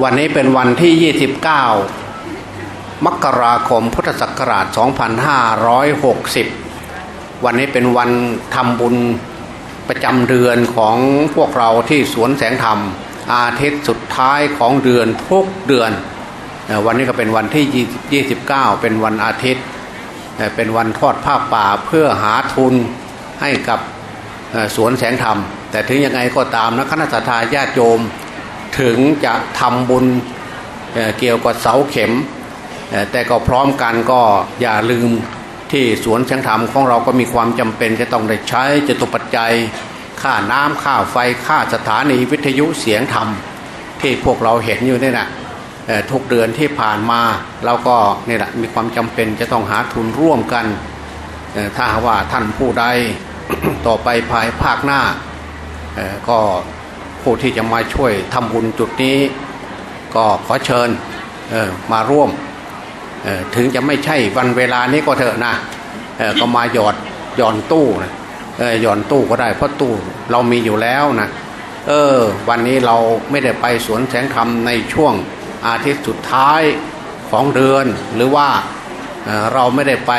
วันนี้เป็นวันที่ 29 มกราคมพุทธศักราช 2560 วันนี้เป็นวันทำบุญประจำเดือนของพวกเราที่สวนแสงธรรม อาทิตย์สุดท้ายของเดือนทุกเดือน วันนี้ก็เป็นวันที่ 29 เป็นวันอาทิตย์ เป็นวันทอดผ้าป่าเพื่อหาทุนให้กับสวนแสงธรรม แต่ถึงยังไงก็ตามนะคณะสัตยาญาติโยม ถึงจะทำบุญเเกี่ยวกับเสาเข็ม แต่ก็พร้อมกันก็อย่าลืมที่สวนแสงธรรมของเราก็มีความจำเป็นจะต้องได้ใช้จตุปัจจัย ค่าน้ำค่าไฟค่าสถานีวิทยุเสียงธรรม ที่พวกเราเห็นอยู่นี่นะทุกเดือนที่ผ่านมาเราก็นี่แหละมีความจำเป็นจะต้องหาทุนร่วมกันถ้าว่าท่านผู้ใดต่อไปภายภาคหน้าก็ ผู้ที่จะมาช่วยทำบุญจุดนี้ ก็ขอเชิญมาร่วม ถึงจะไม่ใช่วันเวลานี้ก็เถอะนะก็มาหยอดหย่อนตู้นะหย่อนตู้ก็ได้เพราะตู้เรามีอยู่แล้วนะเออวันนี้เราไม่ได้ไปสวนแสงธรรมในช่วงอาทิตย์สุดท้ายของเดือน หรือว่าเเราไม่ได้ไป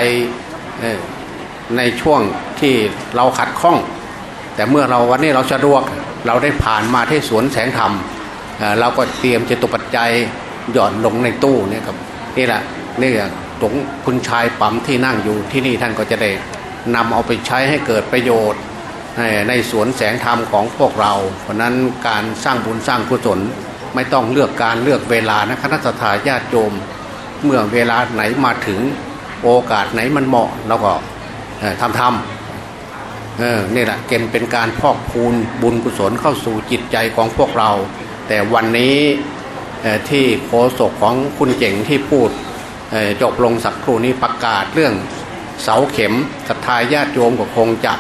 ในช่วงที่เราขัดข้อง แต่เมื่อเราวันนี้เราสะดวก เราได้ผ่านมาที่สวนแสงธรรมเเราก็เตรียมจตุปัจจัยหย่อนลงในตู้เนี่ยครับนี่แหละนี่แหละตรงคุณชายปั๊มที่นั่งอยู่ที่นี่ท่านก็จะได้นำเอาไปใช้ให้เกิดประโยชน์ในในสวนแสงธรรมของพวกเรา เพราะนั้นการสร้างบุญสร้างกุศลไม่ต้องเลือกการเลือกเวลานะคณะสัตยาญาติโยม เมื่อเวลาไหนมาถึงโอกาสไหนมันเหมาะเราก็ทำทำ เออนี่แหละเกณฑ์เป็นการพอกพูนบุญกุศลเข้าสู่จิตใจของพวกเรา แต่วันนี้ที่โฆษกของคุณเจ๋งที่พูดจบลงสักครู่นี้ประกาศเรื่องเสาเข็มศรัทธาญาติโยมก็คงจะ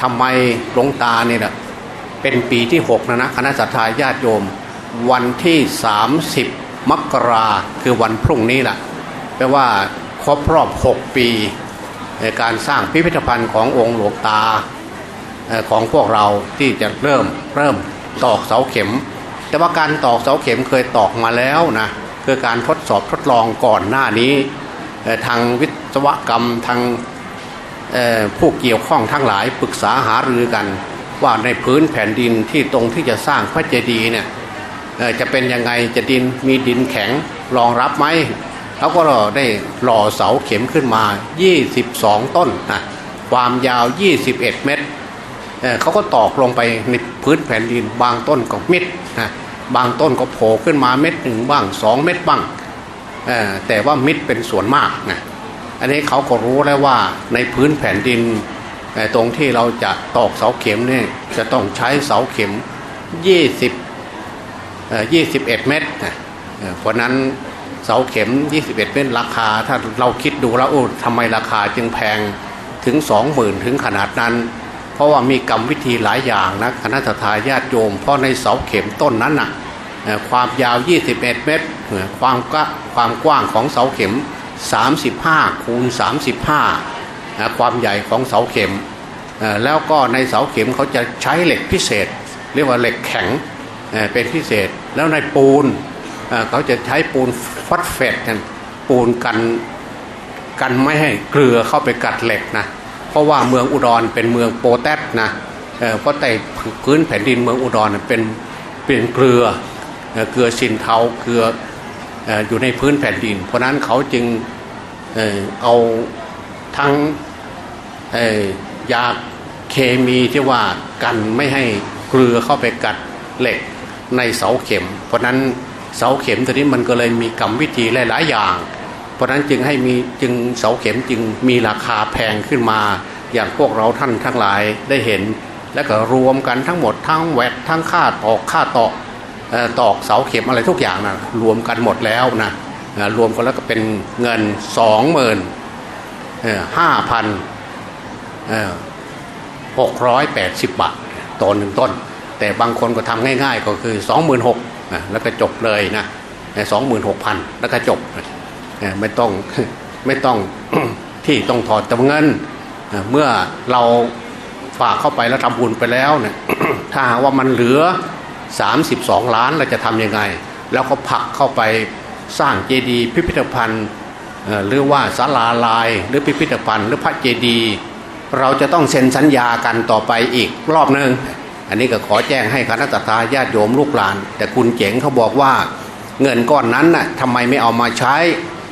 ทำไมหลวงตาเนี่ยนะเป็นปีที่6นะนะคณะศรัทธาญาติโยม วันที่ 30 มกราคือวันพรุ่งนี้แหละแปลว่าครบรอบ 6 ปี การสร้างพิพิธภัณฑ์ขององค์หลวงตาของพวกเราที่จะเริ่มเริ่มตอกเสาเข็ม แต่ว่าการตอกเสาเข็มเคยตอกมาแล้วนะคือการทดสอบทดลองก่อนหน้านี้ทางวิศวกรรมทางผู้เกี่ยวข้องทั้งหลายปรึกษาหารือกัน ว่าในพื้นแผ่นดินที่ตรงที่จะสร้างพระเจดีย์เนี่ยจะเป็นยังไงจะดินมีดินแข็งรองรับไหม เขาก็ได้หล่อเสาเข็มขึ้นมา 22 ต้นนะความยาว 21 เมตรเเขาก็ตอกลงไปในพื้นแผ่นดินบางต้นก็เม็ดนะบางต้นก็โผล่ขึ้นมาเม็ดหนึ่งบ้างสองเม็ดบ้างแต่ว่ามิดเป็นส่วนมากนะอันนี้เขาก็รู้แล้วว่าในพื้นแผ่นดินตรงที่เราจะตอกเสาเข็มเนี่ยจะต้องใช้เสาเข็ม 20 21 เมตรนะเพราะนั้น เสาเข็ม 21 เมตรราคา ถ้าเราคิดดูแล้วโอ้ทำไมราคาจึงแพงถึง 20,000 ถึงขนาดนั้น เพราะว่ามีกรรมวิธีหลายอย่างนะคณะทาญาติโยม เพราะในเสาเข็มต้นนั้นน่ะเอ่อความยาว 21 เมตรความกว้างความกว้างของเสาเข็ม 35 คูณ 35 ความใหญ่ของเสาเข็ม แล้วก็ในเสาเข็มเขาจะใช้เหล็กพิเศษ เรียกว่าเหล็กแข็งเป็นพิเศษแล้วในปูน เขาจะใช้ปูนฟอสเฟตกันปูนกันกันไม่ให้เกลือเข้าไปกัดเหล็กนะเพราะว่าเมืองอุดรเป็นเมืองโปแตสนะเเพราะแต่พื้นแผ่นดินเมืองอุดรเป็นเป็นเกลือเอเกลือสินเทาเกลือออยู่ในพื้นแผ่นดิน เพราะนั้นเขาจึงเอาทั้งยาเคมีที่ว่ากันไม่ให้เกลือเข้าไปกัดเหล็กในเสาเข็ม เพราะนั้น เสาเข็มตัวนี้มันก็เลยมีกรรมวิธีหลาย ๆ อย่าง เพราะฉะนั้นจึงให้มีจึงเสาเข็มจึงมีราคาแพงขึ้นมา อย่างพวกเราท่านทั้งหลายได้เห็น และก็รวมกันทั้งหมดทั้งแวดทั้งค่าตอกค่าตอกตอกเสาเข็มอะไรทุกอย่างนะรวมกันหมดแล้วนะรวมกันแล้วก็เป็นเงินสองหมื่นห้าพันหกร้อยแปดสิบบาทต่อหนึ่งต้น แต่บางคนก็ทำง่าย ๆ ก็คือสองหมื่นหก แล้วก็จบเลยนะสองหมื่นหกพันแล้วก็จบไม่ต้องไม่ต้องที่ต้องถอดแต่เงินเมื่อเราฝากเข้าไปแล้วทำบุญไปแล้วเนี่ยถ้าหากว่ามันเหลือ 32 ล้านเราจะทำยังไง แล้วก็ผลักเข้าไปสร้างเจดีย์พิพิธภัณฑ์เอ่อหรือว่าศาลาลาย หรือพิพิธภัณฑ์ หรือพระเจดีย์เราจะต้องเซ็นสัญญากันต่อไปอีกรอบหนึ่ง อันนี้ก็ขอแจ้งให้คณะทาญาติโยมลูกหลาน แต่คุณเจ๋งเขาบอกว่าเงินก้อนนั้นน่ะทำไมไม่เอามาใช้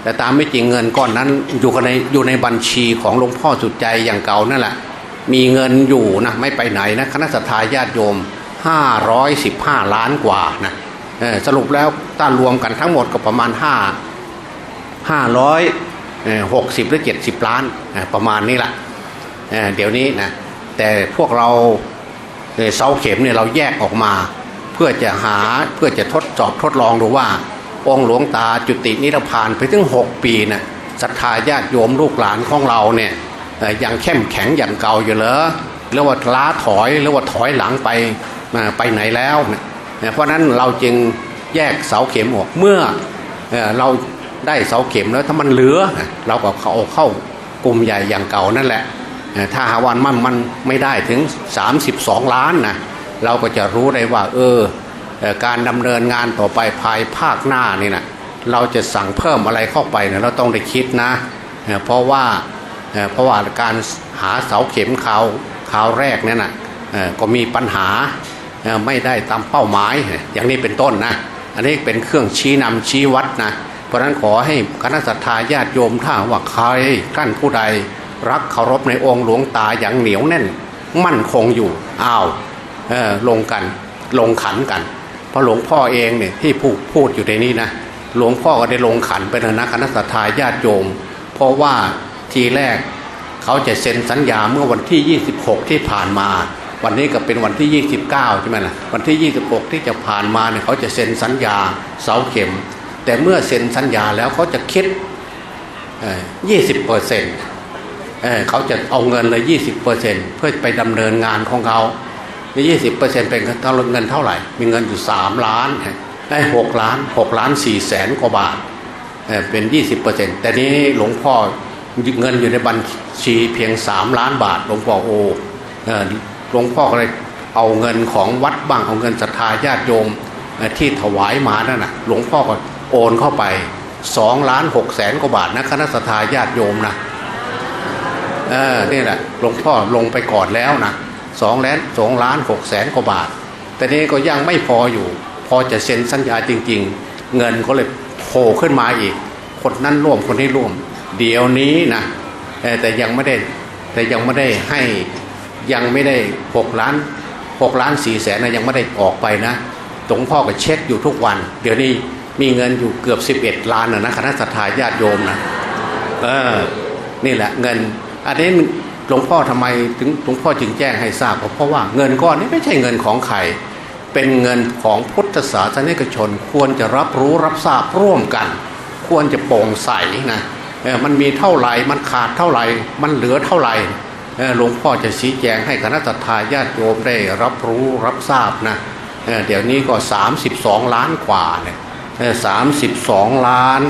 แต่ตามไม่จริงเงินก้อนนั้นอยู่ในอยู่ในบัญชีของหลวงพ่อสุดใจอย่างเก่านั่นแหละมีเงินอยู่นะไม่ไปไหนนะคณะสัตยาญาติโยม 515 ล้านกว่านะสรุปแล้วถ้ารวมกันทั้งหมดก็ประมาณ 5 560หรือ70 ล้านประมาณนี้แหละเดี๋ยวนี้นะแต่พวกเรา เสาเข็มเนี่ยเราแยกออกมา เพื่อจะหาเพื่อจะทดสอบทดลองดูว่า องค์หลวงตาจุตินิพพานไปถึง 6 ปีนะ่ะศรัทธาญาติโยมลูกหลานของเราเนี่ยยังเข้มแข็งอย่างเก่าอยู่เหรอหรือว่าล้าถอยหรือว่าถอยหลังไปไปไหนแล้วนะเพราะนั้นเราจึงแยกเสาเข็มออกเมื่อเราได้เสาเข็มแล้วถ้ามันเหลือ เราก็เข้าเข้ากลุ่มใหญ่อย่างเก่านั่นแหละ ถ้าหาวันมันมันไม่ได้ถึง 32 ล้านนะเราก็จะรู้ได้ว่า เออการดำเนินงานต่อไปภายภาคหน้านี่นะเราจะสั่งเพิ่มอะไรเข้าไปเนี่ยเราต้องได้คิดนะเเพราะว่าเเพราะว่าการหาเสาเข็มขาวขาวแรกเนี่ยนะก็มีปัญหาไม่ได้ตามเป้าหมายอย่างนี้เป็นต้นนะอันนี้เป็นเครื่องชี้นำชี้วัดนะเพราะฉะนั้นขอให้คณะสัตยาญาติโยมถ้าว่าใครท่านผู้ใด รักเคารพในองค์หลวงตาอย่างเหนียวแน่น มั่นคงอยู่อ้าวเออลงกันลงขันกัน เพราะหลวงพ่อเองเนี่ยที่พูดพูดอยู่ในนี้นะหลวงพ่อก็ได้ลงขันไปแล้วนะคณะสัตยาญาติโยม เพราะว่าทีแรกเขาจะเซ็นสัญญาเมื่อวันที่ 26 ที่ผ่านมา วันนี้ก็เป็นวันที่ 29 ใช่ไหมล่ะวันที่ 26 ที่จะผ่านมาเนี่ยเขาจะเซ็นสัญญาเสาเข็ม แต่เมื่อเซ็นสัญญาแล้วเขาจะคิดเอ่อ20เปอร์เซ็นต์ เเขาจะเอาเงินเลย 20เปอร์เซนต์เพื่อไปดำเนินงานของเขายี่สิบเปอร์เซ็นต์เป็นเงินเท่าไหร่ มีเงินอยู่สามล้านได้หกล้านหกล้านสี่แสนกว่าบาทเออเป็นยี่สิบเปอร์เซ็นต์แต่นี้หลวงพ่อเงินอยู่ในบัญชีเพียงสามล้านบาทหลวงพ่อโอหลวงพ่อก็เลยเอาเงินของวัดบ้างเอาเงินศรัทธาญาติโยมที่ถวายมานั่นนะหลวงพ่อก็โอนเข้าไปสองล้านหกแสนกว่าบาทนะคณะศรัทธาญาติโยมนะ เออนี่แหละหลวงพ่อลงไปก่อนแล้วนะสองล้านสองล้านหกแสนกว่าบาท แต่นี้ก็ยังไม่พออยู่ พอจะเซ็นสัญญาจริง ๆ เงินก็เลยโผล่ขึ้นมาอีก คนนั้นร่วมคนนี้ร่วม เดี๋ยวนี้นะแต่ยังไม่ได้แต่ยังไม่ได้ให้ยังไม่ได้หกล้านหกล้านสี่แสนนะยังไม่ได้ออกไปนะหลวงพ่อก็เช็คอยู่ทุกวัน เดี๋ยวนี้มีเงินอยู่เกือบ 11 ล้านนะนะคณะสัตยาญาติโยมนะเออนี่แหละเงิน อันนี้หลวงพ่อทำไมถึงหลวงพ่อจึงแจ้งให้ทราบเพราะว่าเงินก้อนนี้ไม่ใช่เงินของใครเป็นเงินของพุทธศาสนิกชน ควรจะรับรู้รับทราบร่วมกัน ควรจะโปร่งใสนะมันมีเท่าไหร่มันขาดเท่าไหร่มันเหลือเท่าไหร่หลวงพ่อจะชี้แจงให้คณะทาญาติโยมได้รับรู้รับทราบนะเออเดี๋ยวนี้ก็ 32 ล้านกว่าเนี่ยสามสิบสองล้าน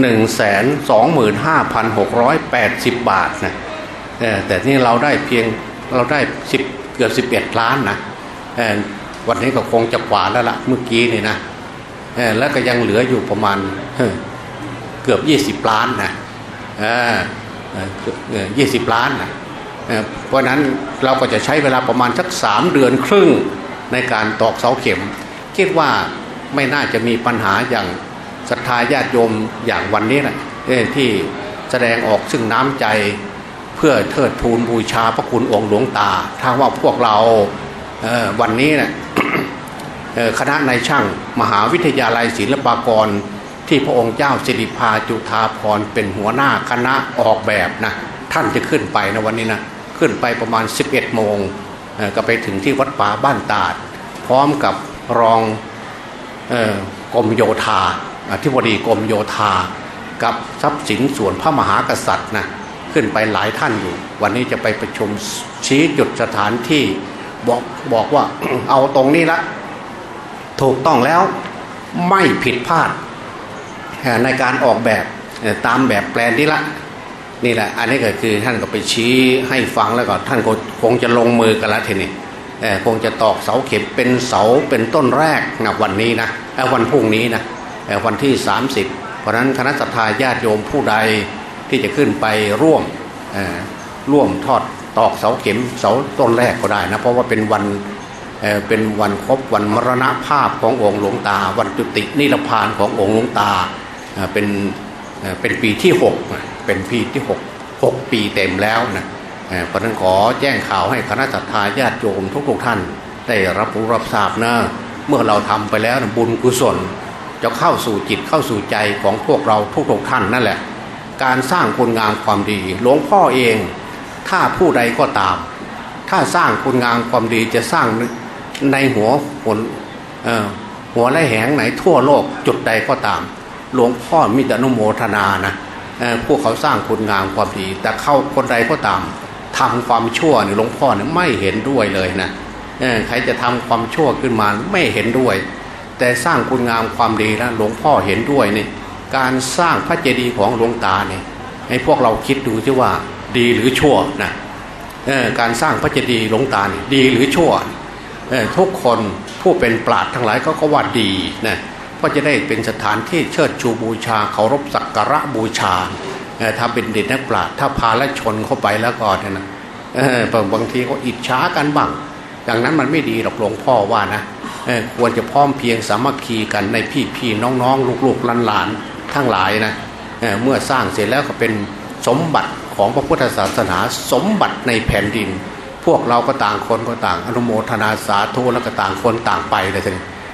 หนึ่งแสนสองหมื่นห้าพันหกร้อยแปดสิบบาทนะแต่นี่เราได้เพียงเราได้สิบเกือบสิบเอ็ดล้านนะวันนี้ก็คงจะกว่าแล้วละเมื่อกี้นี่นะแล้วก็ยังเหลืออยู่ประมาณเกือบยี่สิบล้านนะยี่สิบล้านนะเออเพราะนั้นเราก็จะใช้เวลาประมาณสักสามเดือนครึ่งในการตอกเสาเข็ม คิดว่าไม่น่าจะมีปัญหาอย่าง ศรัทธาญาติโยมอย่างวันนี้นะที่แสดงออกซึ่งน้ำใจเพื่อเทิดทูนบูชาพระคุณองค์หลวงตา ถ้าว่าพวกเราเวันนี้นะคณะนายช่างมหาวิทยาลัยศิลปากร ที่พระองค์เจ้าสิริพาจุธาพรเป็นหัวหน้าคณะออกแบบนะท่านจะขึ้นไปนะวันนี้นะขึ้นไปประมาณ 11 โมงก็ไปถึงที่วัดป่าบ้านตาด พร้อมกับรองออกรมโยธา ธิบดีกรมโยธา กับทรัพย์สินส่วนพระมหากษัตริย์นะขึ้นไปหลายท่านอยู่ วันนี้จะไปประชุมชี้จุดสถานที่บอกบอกว่าเอาตรงนี้ละ ถูกต้องแล้วไม่ผิดพลาด ในการออกแบบตามแบบแปลนนี้ละนี่แหละ อันนี้ก็คือท่านก็ไปชี้ให้ฟังแล้วก็ท่านคงจะลงมือกันแล้วทีนี้คงจะตอกเสาเข็มเป็นเสาเป็นต้นแรกนะวันนี้นะวันพรุ่งนี้นะ วันที่ 30 เพราะนั้นคณะสัตยาญาติโยมผู้ใดที่จะขึ้นไปร่วมร่วมทอดตอกเสาเข็มเสาต้นแรกก็ได้นะเพราะว่าเป็นวันเเป็นวันครบวันมรณภาพขององค์หลวงตา วันจุตินิพพานขององค์หลวงตาเเป็นเเป็นปีที่ 6 เป็นปีที่ 6 6 ปีเต็มแล้วนะเพราะนั้นขอแจ้งข่าวให้คณะสัตยาญาติโยมทุกๆท่าน ได้รับรู้รับทราบนะเมื่อเราทำไปแล้วนะบุญกุศล จะเข้าสู่จิตเข้าสู่ใจของพวกเราทุกๆท่านนั่นแหละ การสร้างคุณงามความดี หลวงพ่อเอง ถ้าผู้ใดก็ตาม ถ้าสร้างคุณงามความดีจะสร้างในหัวผลหัวและแหงไหนทั่วโลกจุดใดก็ตาม หลวงพ่อมีแต่อนุโมทนานะพวกเขาสร้างคุณงามความดี แต่เข้าคนใดก็ตามทำความชั่วเนี่ยหลวงพ่อเนี่ยไม่เห็นด้วยเลยนะใครจะทำความชั่วขึ้นมาไม่เห็นด้วย แต่สร้างคุณงามความดีนะหลวงพ่อเห็นด้วยนี่การสร้างพระเจดีย์ของหลวงตาเนี่ยให้พวกเราคิดดูสิว่าดีหรือชั่วนะการสร้างพระเจดีย์หลวงตาเนี่ยดีหรือชั่วทุกคนผู้เป็นปราดทั้งหลายก็ก็ว่าดีนะเพราะจะได้เป็นสถานที่เชิดชูบูชาเคารพสักการะบูชาถ้าเป็นเด็กนักปราดถ้าพาและชนเข้าไปแล้วก็เนี่ยนะบางทีก็อิจฉากันบ้างอย่างนั้นมันไม่ดีหรอกหลวงพ่อว่านะ ควรจะพร้อมเพียงสามัคคีกันในพี่พี่น้องน้องลูกลูกหลานหลานทั้งหลายนะเเมื่อสร้างเสร็จแล้วก็เป็นสมบัติของพระพุทธศาสนาสมบัติในแผ่นดิน พวกเราก็ต่างคนก็ต่าง อนุโมทนาสาธุแล้วก็ต่างคนต่างไปเลยที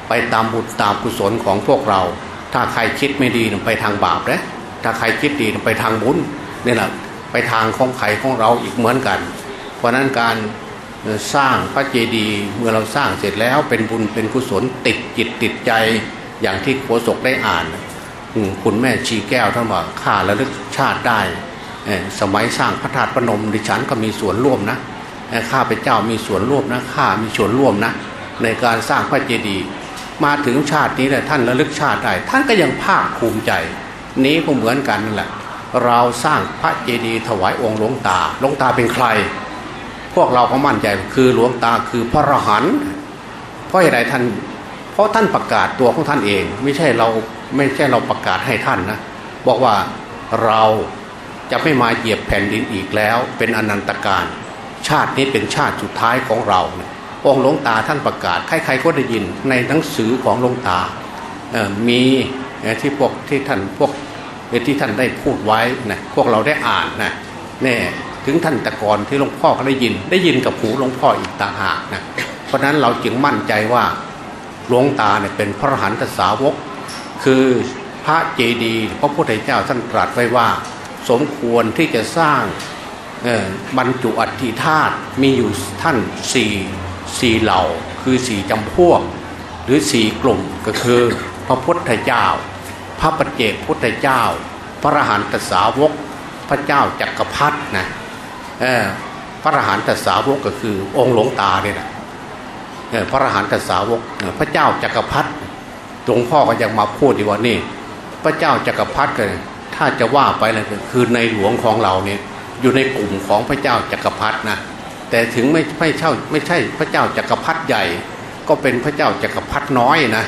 ไปตามบุญตามกุศลของพวกเรา ถ้าใครคิดไม่ดีไปทางบาปนะถ้าใครคิดดีไปทางบุญนี่แหละไปทางของใครของเราอีกเหมือนกัน เพราะนั้นการ สร้างพระเจดีย์เมื่อเราสร้างเสร็จแล้วเป็นบุญเป็นกุศลติดจิตติดใจอย่างที่โฆษกได้อ่านคุณแม่ชีแก้วท่านบอกข้าระลึกชาติได้ สมัยสร้างพระธาตุพนมดิฉันก็มีส่วนร่วมนะเอ่อข้าพเจ้ามีส่วนร่วมนะข้ามีส่วนร่วมนะ ในการสร้างพระเจดีย์มาถึงชาตินี้แหละท่านระลึกชาติได้ ท่านก็ยังภาคภูมิใจ นี้ก็เหมือนกันนั่นแหละ เราสร้างพระเจดีย์ถวายองค์หลวงตาหลวงตาเป็นใคร พวกเราก็มั่นใจคือหลวงตาคือพระอรหันต์เพราะอะไรท่าน เพราะท่านประกาศตัวของท่านเอง ไม่ใช่เราไม่ใช่เราประกาศให้ท่านนะบอกว่าเราจะไม่มาเหยียบแผ่นดินอีกแล้ว เป็นอนันตการ ชาตินี้เป็นชาติสุดท้ายของเราเนี่ยองหลวงตาท่านประกาศใครๆก็ได้ยินในหนังสือของหลวงตาเอ่อมีที่พวกที่ท่านพวกที่ท่านได้พูดไว้นะพวกเราได้อ่านนะแน่ ถึงท่านต่ก่อนที่หลวงพ่อเขาได้ยิน ได้ยินกับหูหลวงพ่ออีกต่างหากนะเพราะฉะนั้นเราจึงมั่นใจว่าหลวงตาเนี่ยเป็นพระอรหันตสาวก คือพระเจดีย์พระพุทธเจ้าท่านตรัสไว้ว่า สมควรที่จะสร้างบรรจุอัฐิธาตุมีอยู่ท่านสี่สี่เหล่า คือสี่จำพวก หรือสี่กลุ่มก็คือพระพุทธเจ้า พระปัจเจกพุทธเจ้า พระอรหันตสาวก พระเจ้าจักรพรรดินะ พระอรหันตสาวกก็คือองค์หลวงตาเนี่ยนะพระอรหันตสาวกพระเจ้าจักรพรรดิหลวงพ่อก็ยังมาพูดดีกว่านี่พระเจ้าจักรพรรดิก็ถ้าจะว่าไปเลยก็คือในหลวงของเราเนี่ยอยู่ในกลุ่มของพระเจ้าจักรพรรดินะแต่ถึงไม่ไม่เช่าไม่ใช่พระเจ้าจักรพรรดิใหญ่ ก็เป็นพระเจ้าจักรพรรดิน้อยนะ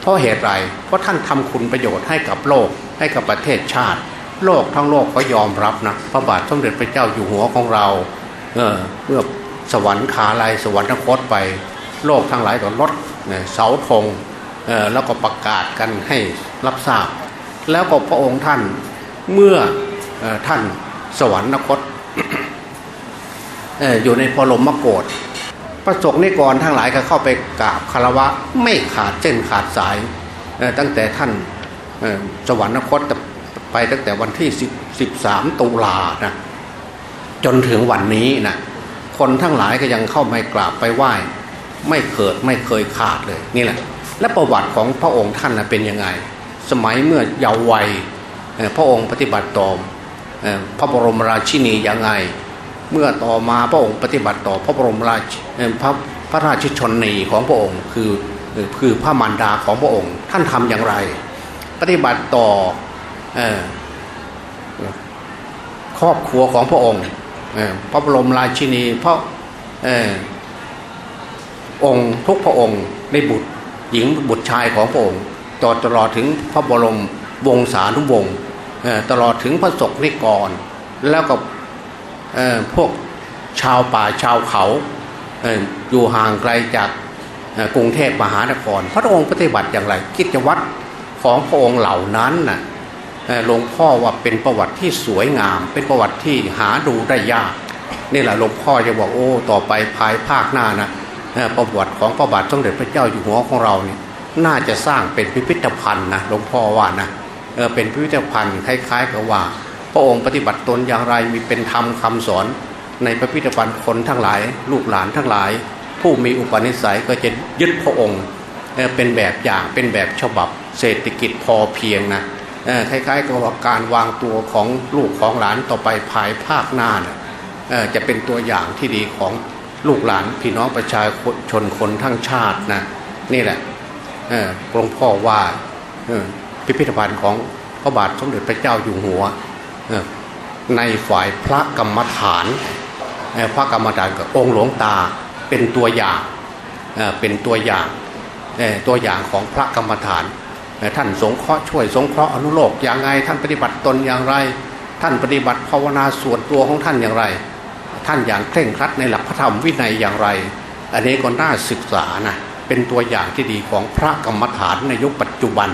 เพราะเหตุไรเพราะท่านทำคุณประโยชน์ให้กับโลกให้กับประเทศชาติ โลกทั้งโลกก็ยอมรับนะพระบาทสมเด็จพระเจ้าอยู่หัวของเราเออเมื่อสวรรค์ขาลายสวรรคตไป โลกทั้งหลายก็ลดเสาธงเออแล้วก็ประกาศกันให้รับทราบ แล้วก็พระองค์ท่านเมื่ออท่านสวรรคตเอ่อยู่ในพรหมโกศประสงค์นิกรทั้งหลายก็เข้าไปกราบคารวะไม่ขาดเส้นขาดสายตั้งแต่ท่านสวรรคต ไปตั้งแต่วันที่10 13ตุลานะจนถึงวันนี้นะคนทั้งหลายก็ยังเข้าไปกราบไปไหว้ ไม่เกิดไม่เคยขาดเลยนี่แหละ และประวัติของพระองค์ท่านนะเป็นยังไง สมัยเมื่อเยาว์วัยพระองค์ปฏิบัติต่อพระบรมราชินียังไง เมื่อต่อมาพระองค์ปฏิบัติต่อพระบรมราชพระพระราชชนนีของพระองค์คือคือพระมารดาของพระองค์ท่านทำอย่างไร ปฏิบัติต่อ ครอบครัวของพระองค์พระบรมราชินีพระองค์ทุกพระองค์ในบุตรหญิงบุตรชายของพระองค์ตลอดตลอดถึงพระบรมวงศานุวงศ์ตลอดถึงพระศกนิกร แล้วก็พวกชาวป่าชาวเขาอยู่ห่างไกลจากกรุงเทพมหานคร พระองค์ปฏิบัติอย่างไรกิจวัตรของพระองค์เหล่านั้นน่ะเอ่อ หลวงพ่อว่าเป็นประวัติที่สวยงาม เป็นประวัติที่หาดูได้ยากนี่แหละหลวงพ่อจะบอกโอ้ต่อไปภายภาคหน้านะประวัติของพระบาทสมเด็จพระเจ้าอยู่หัวของเราเนี่ยน่าจะสร้างเป็นพิพิธภัณฑ์นะหลวงพ่อว่านะเออเป็นพิพิธภัณฑ์คล้าย ๆ กับว่า พระองค์ปฏิบัติตนอย่างไรมีเป็นธรรมคำสอน ในพิพิธภัณฑ์คนทั้งหลาย ลูกหลานทั้งหลาย ผู้มีอุปนิสัยก็จะยึดพระองค์เเป็นแบบอย่างเป็นแบบฉบับเศรษฐกิจพอเพียงนะ คล้ายๆกับว่าการวางตัวของลูกของหลานต่อไปภายภาคหน้านะเอ่อจะเป็นตัวอย่างที่ดีของลูกหลานพี่น้องประชาชนคนทั้งชาตินะนี่แหละหลวงพ่อว่าพิพิธภัณฑ์ของพระบาทสมเด็จพระเจ้าอยู่หัวในฝ่ายพระกรรมฐานพระกรรมฐานกับองค์หลวงตาเป็นตัวอย่างเป็นตัวอย่างตัวอย่างของพระกรรมฐาน ท่านสงเคราะห์ช่วยสงเคราะห์อนุโลกอย่างไงท่านปฏิบัติตนอย่างไร ท่านปฏิบัติภาวนาส่วนตัวของท่านอย่างไร ท่านอย่างเคร่งครัดในหลักพระธรรมวินัยอย่างไร อันนี้ก็น่าศึกษานะเป็นตัวอย่างที่ดีของพระกรรมฐานในยุคปัจจุบัน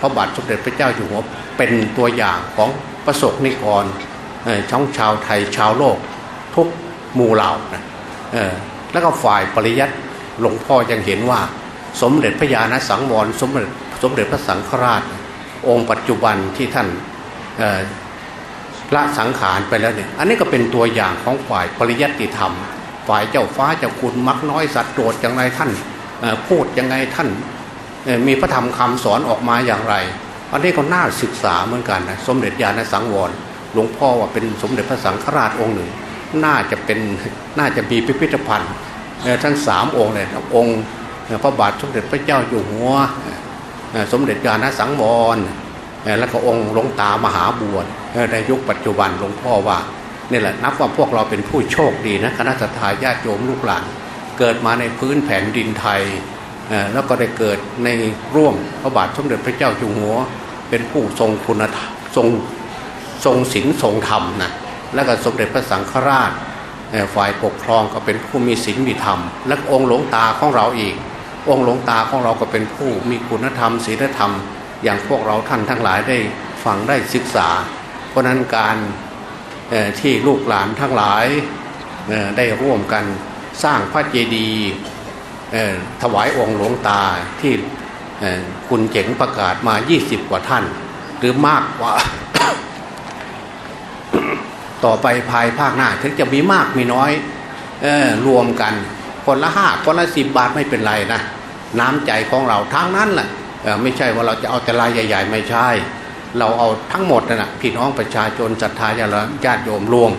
พระบาทสมเด็จพระเจ้าอยู่หัวเป็นตัวอย่างของประสบนิกรเอ่อช่องชาวไทยชาวโลก ทุกหมู่เหล่านะแล้วก็ฝ่ายปริยัติหลวงพ่อยังเห็นว่า สมเด็จพระญาณสังวรสมเด็จ สมเด็จพระสังฆราช องค์ปัจจุบันที่ท่านละสังขารไปแล้วเนี่ย อันนี้ก็เป็นตัวอย่างของฝ่ายปริยัติธรรม ฝ่ายเจ้าฟ้าเจ้าคุณมักน้อยสัตว์โดดอย่างไรท่านพูดยังไงท่านมีพระธรรมคำสอนออกมาอย่างไร อันนี้ก็น่าศึกษาเหมือนกันนะสมเด็จญาณสังวรหลวงพ่อว่าเป็นสมเด็จพระสังฆราชองค์หนึ่ง น่าจะเป็นน่าจะมีพิพิธภัณฑ์ทั้งสามองค์เลยองค์พระบาทสมเด็จพระเจ้าอยู่หัว สมเด็จญาณสังวรแล้วก็องค์หลวงตามหาบวชในยุคปัจจุบันหลวงพ่อว่านี่แหละนับว่าพวกเราเป็นผู้โชคดีนะคณะสัตยาญาติโยมลูกหลานเกิดมาในพื้นแผ่นดินไทยแล้วก็ได้เกิดในร่วมพระบาทสมเด็จพระเจ้าอยู่หัว เป็นผู้ทรงคุณธรรมทรงทรงศีลทรงธรรมนะแล้วก็สมเด็จพระสังฆราชฝ่ายปกครองก็เป็นผู้มีศีลมีธรรม และองค์หลวงตาของเราอีก องค์หลวงตาของเราก็เป็นผู้มีคุณธรรมศีลธรรม อย่างพวกเราท่านทั้งหลายได้ฟังได้ศึกษา เพราะนั้นการที่ลูกหลานทั้งหลายได้ร่วมกันสร้างพระเจดีย์ถวายองค์หลวงตาที่คุณเจ๋งประกาศมา 20 กว่าท่าน หรือมากกว่า ต่อไปภายภาคหน้าถึงจะมีมากมีน้อยออรวมกันคนละห้าคนละสิบบาทไม่เป็นไรนะ น้ำใจของเราทั้งนั้นแหละไม่ใช่ว่าเราจะเอาแต่รายใหญ่ ๆ ไม่ใช่ เราเอาทั้งหมดนะนะพี่น้องประชาชนศรัทธาญาติญาติโยมรวม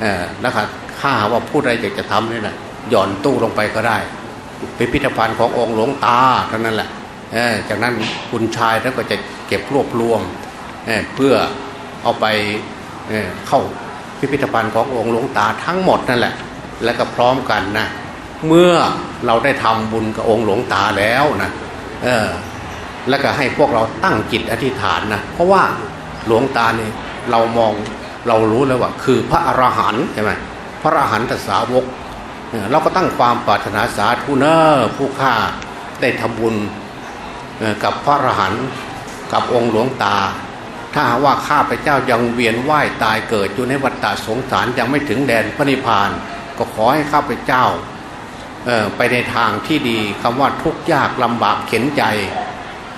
เออแล้วค่ะข้าว่าผู้ใดอยากจะทำเนี่ยนะหย่อนตู้ลงไปก็ได้พิพิธภัณฑ์ขององค์หลวงตาเท่านั้นแหละจากนั้นคุณชายแล้วก็จะเก็บรวบรวมเเพื่อเอาไปเเข้าพิพิธภัณฑ์ขององค์หลวงตาทั้งหมดนั่นแหละ แล้วก็พร้อมกันนะเมื่อ เราได้ทำบุญกับองค์หลวงตาแล้วนะเออแล้วก็ให้พวกเราตั้งจิตอธิษฐานนะเพราะว่าหลวงตาเนี่ยเรามองเรารู้แล้วว่า คือพระอรหันต์ใช่ไหมพระอรหันตสาวกเออเราก็ตั้งความปรารถนาสาธุเนอผู้ข้าได้ทำบุญกับพระอรหันต์กับองค์หลวงตา ถ้าว่าข้าพเจ้ายังเวียนว่ายตายเกิดอยู่ในวัฏฏะสงสารยังไม่ถึงแดนพระนิพพาน ก็ขอให้ข้าพเจ้า ไปในทางที่ดีคำว่าทุกข์ยากลำบากเข็นใจ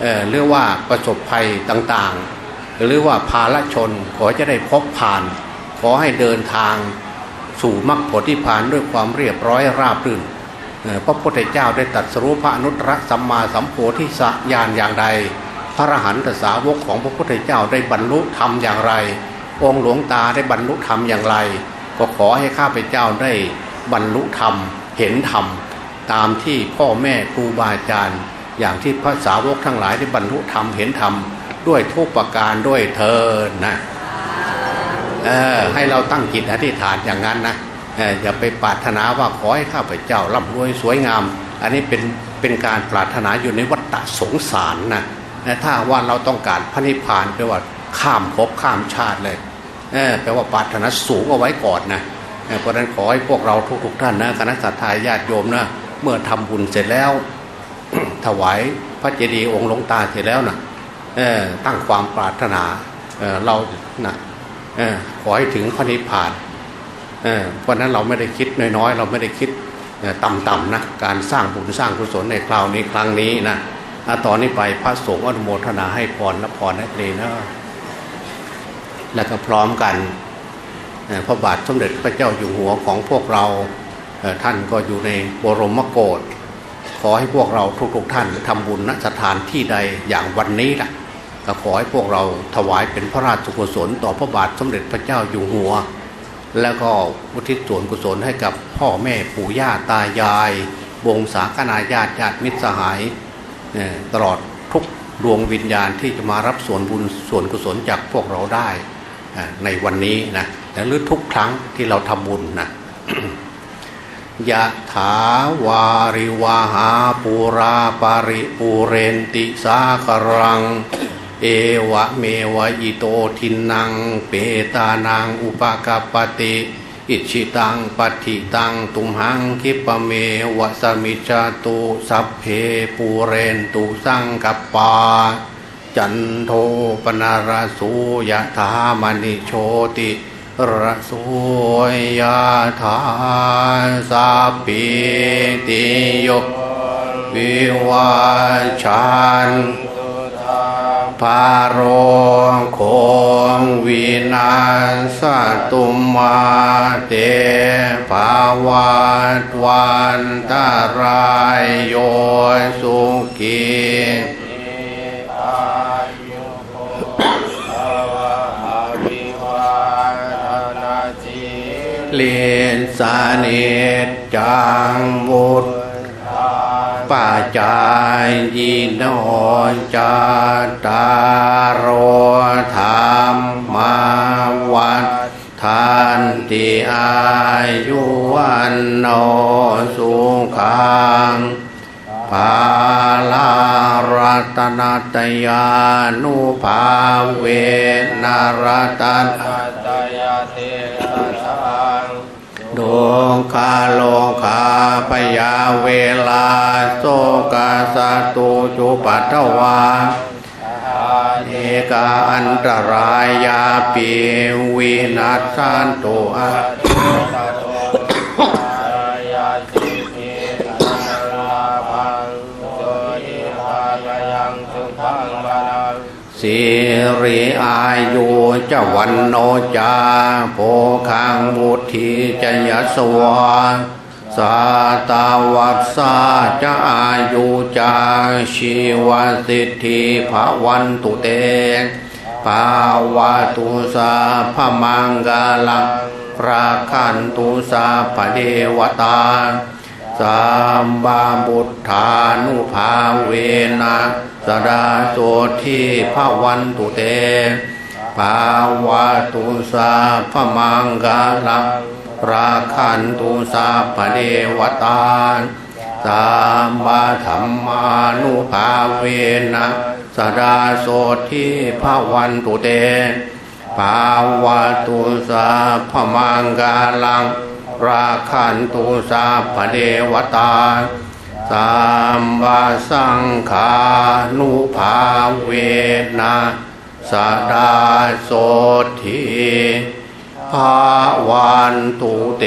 เอ่อหรือว่าประสบภัยต่างๆ หรือว่าภาลชนขอจะได้พบผ่าน ขอให้เดินทางสู่มรรคผลนิพพานด้วยความเรียบร้อยราบรื่นพระพุทธเจ้าได้ตัดสรู้พระนุตตรสัมมาสัมโพธิสญาณอย่างใด พระอรหันตสาวกของพระพุทธเจ้าได้บรรลุธรรมอย่างไร องค์หลวงตาได้บรรลุธรรมอย่างไร ก็ขอให้ข้าพเจ้าได้บรรลุธรรม เห็นธรรมตามที่พ่อแม่ครูบาอาจารย์ อย่างที่พระสาวกทั้งหลายได้บรรลุธรรมเห็นธรรมด้วยทุกประการด้วยเธอนะเออให้เราตั้งจิตอธิษฐานอย่างนั้นนะเอออย่าไปปรารถนาว่าขอให้ข้าพเจ้าร่ำรวยสวยงาม อันนี้เป็นเป็นการปรารถนาอยู่ในวัฏฏะสงสารนะถ้าว่าเราต้องการพระนิพพานแปลว่าข้ามภพข้ามชาติเลยเออแปลว่าปรารถนาสูงเอาไว้ก่อนนะ เพราะนั้นขอให้พวกเราทุกๆท่านนะคณะสัตยาญาติโยมนะเมื่อทำบุญเสร็จแล้ว ถวายพระเจดีย์องค์หลวงตาเสร็จแล้วนะตั้งความปรารถนาเเรานะเขอให้ถึงพระนิพพานเเพราะนั้นเราไม่ได้คิดน้อยๆ เราไม่ได้คิดต่ำๆนะการสร้างบุญสร้างกุศลในคราวนี้ครั้งนี้นะอะตอนนี้ไปพระสงฆ์อนุโมทนาให้พรและพรให้เพลงนะแล้วก็พร้อมกัน พระบาทสมเด็จพระเจ้าอยู่หัวของพวกเราท่านก็อยู่ในบรมโกศขอให้พวกเราทุกๆท่านทำบุญณสถานที่ใดอย่างวันนี้ล่ะก็ขอให้พวกเราถวายเป็นพระราชกุศลต่อพระบาทสมเด็จพระเจ้าอยู่หัว แล้วก็อุทิศส่วนกุศลให้กับพ่อแม่ปู่ย่าตายาย วงศาคณาญาติญาติมิตรสหายตลอดทุกดวงวิญญาณที่จะมารับส่วนบุญส่วนกุศลจากพวกเราได้ในวันนี้นะ หรือทุกครั้งที่เราทำบุญนะยะถาวาริวาหาปูราปาริปูเรนติสาครัง เอวะเมวะอิโตทินัง เปตานังอุปกปปติอิชิตังปัติตังตุมหังคิปะเมวะสมิจาตุสัพเพปูเรนตุสังกปปาจันโทปนาราสูยะถามณิโชติ ระโสยะถาสัพพิติโยวิวาชันพาโรโคงวินาสตุมาเตภาวัตวันตารายโยสุขี ลนสานิจังบุตรปัจจายยิโนจาตารโรธรรมมาวัฏทานติอายุวันโนสุขังภาลารัตนตยานุภาเวนารตันตยาเต ดวงคาโลคาพยาเวลาโสกาสตุจุปัตวาเอกาอันตรายาปีวินัสสันตุอาตัตโตยาสิกิอันลาภังโส รอายุจวันโนจาโภคังมุทีจยสวาสาตาวัสสาจะอายุจาชีวสิทธิภาวันตุเตภาวะตุสาพมังกาลังราคันตุสาพเดวตาสัมบาบุตธานุภาเวนะ สดาโสทีภาวันตุเตภาวะตุสาพมังกาลังราคันตุสาพเดวตาสัมบาธรรมานุภาเวนะสดาโสทีภาวันตุเตภาวะตุสาพมังกาลังราคันตุสาพเดวตาส มวาสังขานุภาเวนะสดาโสทีภาวันตุเต